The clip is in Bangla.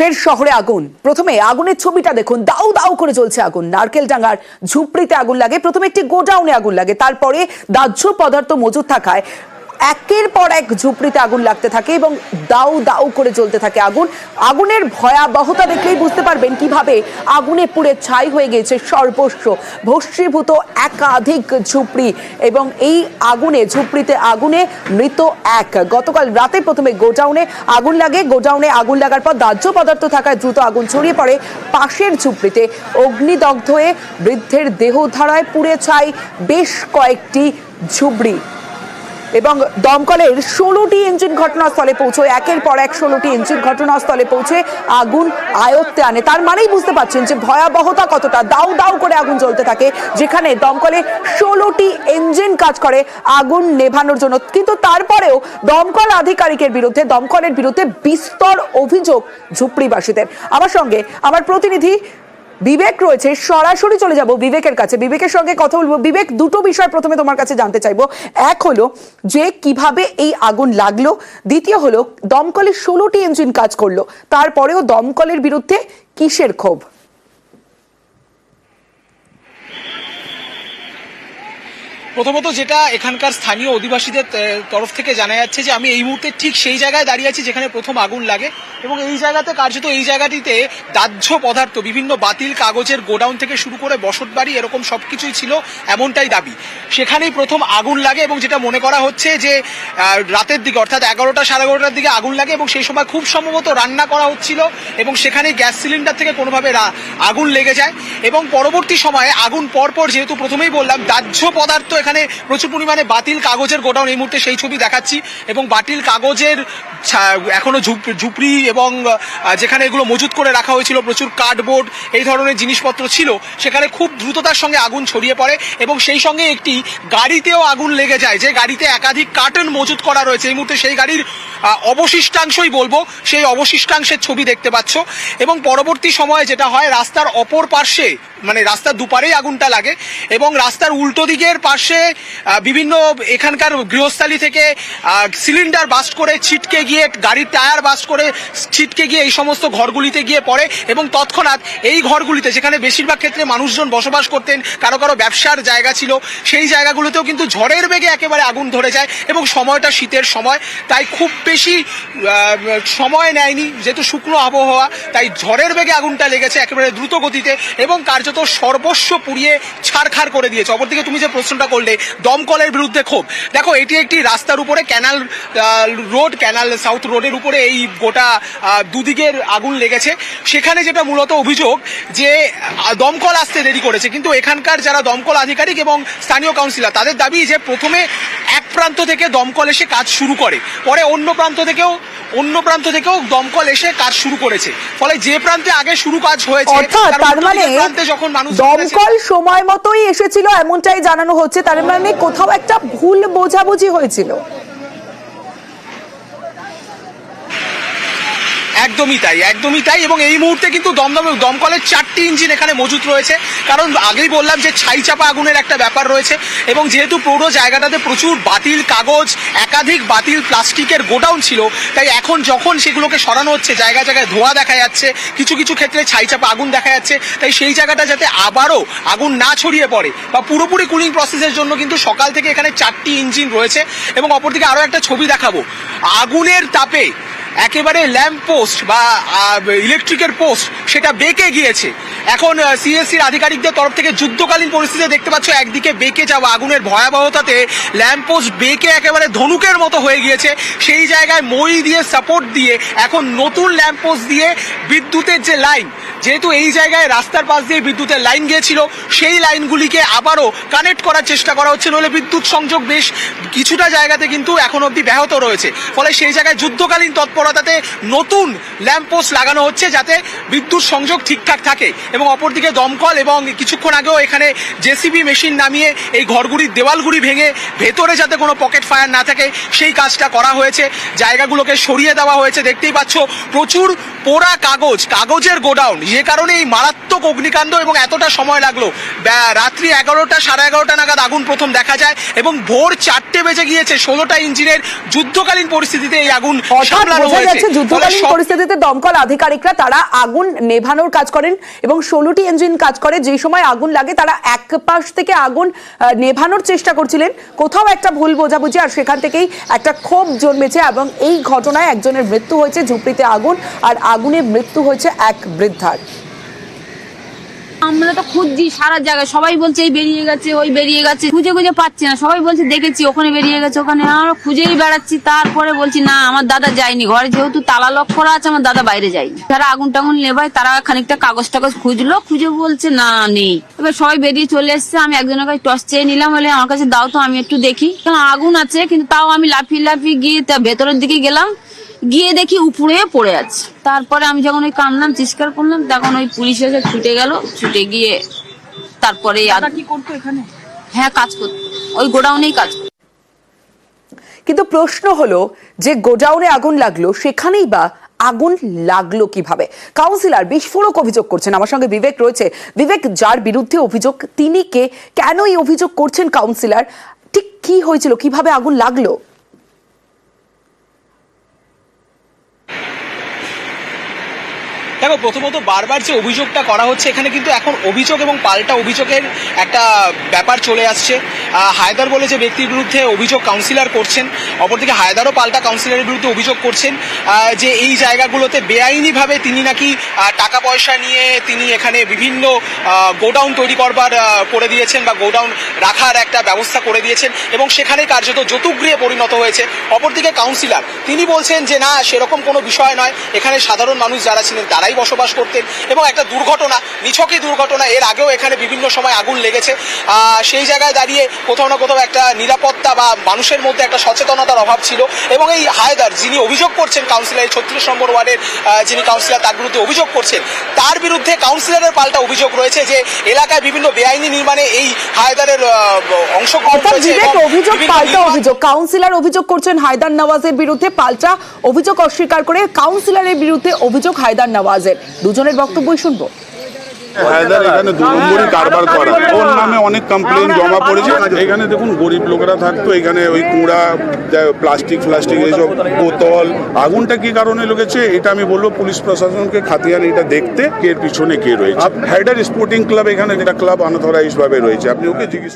ফের শহরে আগুন। প্রথমে আগুনের ছবিটা দেখুন। দাউ দাউ করে চলছে আগুন। নারকেল ডাঙ্গার ঝুপড়িতে আগুন লাগে। প্রথমে একটি গোডাউনে আগুন লাগে। তারপরে দাহ্য পদার্থ মজুদ থাকায় একের পর এক ঝুপড়িতে আগুন লাগতে থাকে এবং দাউ দাউ করে জ্বলতে থাকে আগুন। আগুনের ভয়াবহতা দেখলেই বুঝতে পারবেন কীভাবে আগুনে পুড়ে ছাই হয়ে গিয়েছে সর্বস্ব। ভস্মীভূত একাধিক ঝুপড়ি এবং এই আগুনে, ঝুপড়িতে আগুনে মৃত এক। গতকাল রাতে প্রথমে গোডাউনে আগুন লাগে। গোডাউনে আগুন লাগার পর দাহ্য পদার্থ থাকায় দ্রুত আগুন ছড়িয়ে পড়ে। পাশের ঝুপড়িতে অগ্নিদগ্ধ হয়ে বৃদ্ধের দেহ ধারায় পুড়ে ছাই বেশ কয়েকটি ঝুপড়ি। এবং দমকলের ষোলোটি ইঞ্জিন ঘটনাস্থলে পৌঁছয় একের পর এক ষোলোটি ইঞ্জিন ঘটনাস্থলে পৌঁছে আগুন আয়ত্তে আনে। তার মানেই বুঝতে পারছেন যে ভয়াবহতা কতটা, দাউ দাউ করে আগুন জ্বলতে থাকে, যেখানে দমকলে ষোলোটি ইঞ্জিন কাজ করে আগুন নেভানোর জন্য। কিন্তু তারপরেও দমকল আধিকারিকের বিরুদ্ধে, দমকলের বিরুদ্ধে বিস্তর অভিযোগ ঝুপড়িবাসীদের। আমার সঙ্গে আমার প্রতিনিধি বিবেক রয়েছে, সরাসরি চলে যাব বিবেকের কাছে। বিবেকের সঙ্গে কথা বলব। বিবেক, দুটো বিষয় প্রথমে তোমার কাছে জানতে চাইব। এক হলো যে কীভাবে এই আগুন লাগল। দ্বিতীয় হলো দমকলের ষোলোটি ইঞ্জিন কাজ করল। তারপরেও দমকলের বিরুদ্ধে কিসের ক্ষোভ? প্রথমত যেটা এখানকার স্থানীয় অধিবাসীদের তরফ থেকে জানা যাচ্ছে যে আমি এই মুহূর্তে ঠিক সেই জায়গায় দাঁড়িয়ে আছি যেখানে প্রথম আগুন লাগে এবং এই জায়গাতে কার্যত এই জায়গাটিতে দাহ্য পদার্থ, বিভিন্ন বাতিল কাগজের গোডাউন থেকে শুরু করে বসতবাড়ি এরকম সব কিছুই ছিল এমনটাই দাবি। সেখানেই প্রথম আগুন লাগে এবং যেটা মনে করা হচ্ছে যে রাতের দিকে অর্থাৎ এগারোটা সাড়ে এগারোটার দিকে আগুন লাগে এবং সেই সময় খুব সম্ভবত রান্না করা হচ্ছিল এবং সেখানেই গ্যাস সিলিন্ডার থেকে কোনোভাবে আগুন লেগে যায় এবং পরবর্তী সময়ে আগুন পরপর যেহেতু প্রথমেই বললাম, দাহ্য পদার্থ এখানে প্রচুর পরিমাণে বাতিল কাগজের গোডাউন এই মুহূর্তে সেই ছবি দেখাচ্ছি এবং বাতিল কাগজের এখনও ঝুপ- ঝুপড়ি এবং যেখানে এগুলো মজুত করে রাখা হয়েছিল, প্রচুর কার্ডবোর্ড এই ধরনের জিনিসপত্র ছিল, সেখানে খুব দ্রুততার সঙ্গে আগুন ছড়িয়ে পড়ে এবং সেই সঙ্গে একটি গাড়িতেও আগুন লেগে যায়, যে গাড়িতে একাধিক কার্টন মজুত করা রয়েছে। এই মুহূর্তে সেই গাড়ির অবশিষ্টাংশই বলব, সেই অবশিষ্টাংশের ছবি দেখতে পাচ্ছ। এবং পরবর্তী সময়ে যেটা হয়, রাস্তার অপর পার্শ্বে মানে রাস্তার দুপারেই আগুনটা লাগে এবং রাস্তার উল্টো দিকের পাশে বিভিন্ন এখানকার গৃহস্থালী থেকে সিলিন্ডার বাস্ট করে ছিটকে গিয়ে, গাড়ির টায়ার বাস্ট করে ছিটকে গিয়ে এই সমস্ত ঘরগুলিতে গিয়ে পড়ে এবং তৎক্ষণাৎ এই ঘরগুলিতে, যেখানে বেশিরভাগ ক্ষেত্রে মানুষজন বসবাস করতেন, কারও কারও ব্যবসার জায়গা ছিল, সেই জায়গাগুলোতেও কিন্তু ঝড়ের বেগে একেবারে আগুন ধরে যায় এবং সময়টা শীতের সময়। তাই খুব বেশি সময় নেয়নি, যেহেতু শুকনো আবহাওয়া, তাই ঝড়ের বেগে আগুনটা লেগেছে একেবারে দ্রুত গতিতে এবং কার্যত সর্বস্ব পুড়িয়ে ছাড়খাড় করে দিয়েছে। অপরদিকে তুমি যে প্রশ্নটা করলে, দমকলের বিরুদ্ধে ক্ষোভ। দেখো, এটি একটি রাস্তার উপরে ক্যানাল রোড, ক্যানাল, সাউথ রোডের উপরে এই গোটা দুদিকের আগুন লেগেছে। সেখানে যেটা মূলত অভিযোগ যে দমকল আসতে দেরি করেছে। কিন্তু এখানকার যারা দমকল আধিকারিক এবং স্থানীয় কাউন্সিলর, তাদের দাবি যে প্রথমে প্রান্ত থেকে দমকল এসে কাজ শুরু করে। পরে অন্য প্রান্ত থেকেও অন্য প্রান্ত থেকেও দমকল এসে কাজ শুরু করেছে। ফলে যে প্রান্তে আগে শুরু কাজ হয়েছে অর্থাৎ তার তার মানে যখন মানুষ দমকল সময় মতোই এসেছিল এমনটাই জানানো হচ্ছে। তার মানে কোথাও একটা ভুল বোঝাবুঝি হয়েছিল। একদমই তাই একদমই তাই এবং এই মুহূর্তে কিন্তু দমদম দমকলের চারটি ইঞ্জিন এখানে মজুত রয়েছে। কারণ আগেই বললাম যে ছাই চাপা আগুনের একটা ব্যাপার রয়েছে এবং যেহেতু পুরো জায়গাটাতে প্রচুর বাতিল কাগজ, একাধিক বাতিল প্লাস্টিকের গোডাউন ছিল, তাই এখন যখন সেগুলোকে সরানো হচ্ছে, জায়গায় জায়গায় ধোঁয়া দেখা যাচ্ছে, কিছু কিছু ক্ষেত্রে ছাই চাপা আগুন দেখা যাচ্ছে, তাই সেই জায়গাটা যাতে আবারও আগুন না ছড়িয়ে পড়ে বা পুরোপুরি কুলিং প্রসেসের জন্য কিন্তু সকাল থেকে এখানে চারটি ইঞ্জিন রয়েছে এবং অপরদিকে আরও একটা ছবি দেখাবো। আগুনের তাপে একেবারে ল্যাম্প পোস্ট বা ইলেকট্রিকের পোস্ট সেটা বেঁকে গিয়েছে। এখন সিএসসির আধিকারিকদের তরফ থেকে যুদ্ধকালীন পরিস্থিতি দেখতে পাচ্ছ, একদিকে বেঁকে যাওয়া আগুনের ভয়াবহতাতে ল্যাম্প পোস্ট বেঁকে একেবারে ধনুকের মতো হয়ে গিয়েছে। সেই জায়গায় মই দিয়ে সাপোর্ট দিয়ে এখন নতুন ল্যাম্প পোস্ট দিয়ে বিদ্যুতের যে লাইন, যেহেতু এই জায়গায় রাস্তার পাশ দিয়ে বিদ্যুতের লাইন গিয়েছিল, সেই লাইনগুলিকে আবারও কানেক্ট করার চেষ্টা করা হচ্ছে। নইলে বিদ্যুৎ সংযোগ বেশ কিছুটা জায়গাতে কিন্তু এখন অবধি ব্যাহত রয়েছে। ফলে সেই জায়গায় যুদ্ধকালীন তৎপরতাতে নতুন ল্যাম্পপোস্ট লাগানো হচ্ছে যাতে বিদ্যুৎ সংযোগ ঠিকঠাক থাকে। এবং অপরদিকে দমকল এবং কিছুক্ষণ আগেও এখানে জেসিবি মেশিন নামিয়ে এই ঘরগুলির দেওয়ালগুলি ভেঙে ভেতরে যাতে কোনো পকেট ফায়ার না থাকে সেই কাজটা করা হয়েছে। জায়গাগুলোকে সরিয়ে দেওয়া হয়েছে। দেখতেই পাচ্ছ প্রচুর পোড়া কাগজ কাগজের গোডাউন। যে কারণে এই মারাত্মক অগ্নিকাণ্ড এবং এতটা সময় লাগল। রাত্রি এগারোটা সাড়ে এগারোটা নাগাদ আগুন প্রথম দেখা যায় এবং ভোর চারটে বেজে গিয়েছে। ষোলোটা ইঞ্জিনের যুদ্ধকালীন পরিস্থিতিতে এই আগুন সামলানো হয়েছে। যুদ্ধকালীন পরিস্থিতিতে দমকল আধিকারিকরা তারা আগুন নেভানোর কাজ করেন এবং ষোলোটি ইঞ্জিন কাজ করে, যে সময় আগুন লাগে তারা এক পাশ থেকে আগুন নেভানোর চেষ্টা করছিলেন। কোথাও একটা ভুল বোঝাবুঝি আর সেখান থেকেই একটা ক্ষোভ জন্মেছে এবং এই ঘটনায় একজনের মৃত্যু হয়েছে ঝুপড়িতে আগুন, আর আগুনে মৃত্যু হয়েছে এক বৃদ্ধার। আমরা তো খুঁজছি সারা জায়গায়। সবাই বলছে, এই বেরিয়ে গেছে, ওই বেরিয়ে গেছে। খুঁজে খুঁজে পাচ্ছি না। সবাই বলছে, দেখেছি, ওখানে বেরিয়ে গেছে, ওখানে। আমরা খুঁজেই বেড়াচ্ছি। তারপরে বলছি, না, আমার দাদা যায়নি। ঘরে যেহেতু তালা লক করা আছে, আমার দাদা বাইরে যায়নি। যারা আগুন টাগুন নেভায়, তারা খানিকটা কাগজ টাগজ খুঁজলো। খুঁজে বলছে, না, নেই। এবার সবাই বেরিয়ে চলে এসছে। আমি একজনের কাছে টস চেয়ে নিলাম, বলে, আমার কাছে দাও তো, আমি একটু দেখি। আগুন আছে, কিন্তু তাও আমি লাফিয়ে লাফিয়ে গিয়ে ভেতরের দিকে গেলাম। গিয়ে দেখি উপরে পড়ে আছে। তারপরে আমি যখন ওই কামলাম চিৎকার করলাম তখন ওই পুলিশ এসে ছুটে গেল। ছুটে গিয়ে তারপরে কি করতো এখানে? হ্যাঁ কাজ করতো। ওই গোডাউনেই কাজ করতো। কিন্তু প্রশ্ন হলো যে গোডাউনে আগুন লাগল সেখানেই বা আগুন লাগল কীভাবে? কাউন্সিলর বিস্ফোরক অভিযোগ করছেন। আমার সঙ্গে বিবেক রয়েছে। বিবেক যার বিরুদ্ধে অভিযোগ তিনি কে? কেন এই অভিযোগ করছেন কাউন্সিলর? ঠিক কি হয়েছিল? কীভাবে আগুন লাগল? দেখো, প্রথমত বারবার যে অভিযোগটা করা হচ্ছে, এখানে কিন্তু এখন অভিযোগ এবং পাল্টা অভিযোগের একটা ব্যাপার চলে আসছে। হায়দার বলে যে ব্যক্তির বিরুদ্ধে অভিযোগ কাউন্সিলর করছেন, অপরদিকে হায়দারও পাল্টা কাউন্সিলরের বিরুদ্ধে অভিযোগ করছেন যে এই জায়গাগুলোতে বেআইনিভাবে তিনি নাকি টাকা পয়সা নিয়ে তিনি এখানে বিভিন্ন গোডাউন তৈরি করবার করে দিয়েছেন বা গোডাউন রাখার একটা ব্যবস্থা করে দিয়েছেন এবং সেখানে কার্যত যতুগৃহে পরিণত হয়েছে। অপরদিকে কাউন্সিলর তিনি বলছেন যে না, সেরকম কোনো বিষয় নয়। এখানে সাধারণ মানুষ যারা ছিলেন, তারাই বসবাস করতেন এবং একটা দুর্ঘটনা নিছকই দুর্ঘটনা এর আগেও এখানে বিভিন্ন সময় আগুন লেগেছে। সেই জায়গায় দাঁড়িয়ে কোথাও না কোথাও একটা নিরাপত্তা বা মানুষের মধ্যে একটা সচেতনতার অভাব ছিল এবং এই হায়দার যিনি অভিযোগ করছেন কাউন্সিলর ছত্রিশ নম্বর ওয়ার্ডের যিনি কাউন্সিলর তার বিরুদ্ধে অভিযোগ করছেন তার বিরুদ্ধে কাউন্সিলরের পাল্টা অভিযোগ রয়েছে যে এলাকায় বিভিন্ন বেআইনি নির্মাণে এই হায়দারের অংশগ্রহণ বিবেক এবং অভিযোগ পাল্টা অভিযোগ। কাউন্সিলর অভিযোগ করছেন হায়দার নওয়াজের বিরুদ্ধে পাল্টা অভিযোগ অস্বীকার করে কাউন্সিলরের বিরুদ্ধে অভিযোগ হায়দার নওয়াজের দুজনের বক্তব্যই শুনব। হায়দার, এখানে দু নম্বরই কারবার করা। ওর নামে অনেক কমপ্লেন জমা পড়েছে। এখানে দেখুন, গরিব লোকেরা থাকতো, এখানে ওই কুড়া প্লাস্টিক ফ্লাস্টিক এইসব বোতল। আগুনটা কি কারণে লেগেছে, এটা আমি বলব পুলিশ প্রশাসনকে খাতিয়ান এটা দেখতে এর পিছনে কে রয়েছে। হায়দার স্পোর্টিং ক্লাব এখানে যেটা ক্লাব আনথরাইজ ভাবে রয়েছে। আপনি ওকে জিজ্ঞেস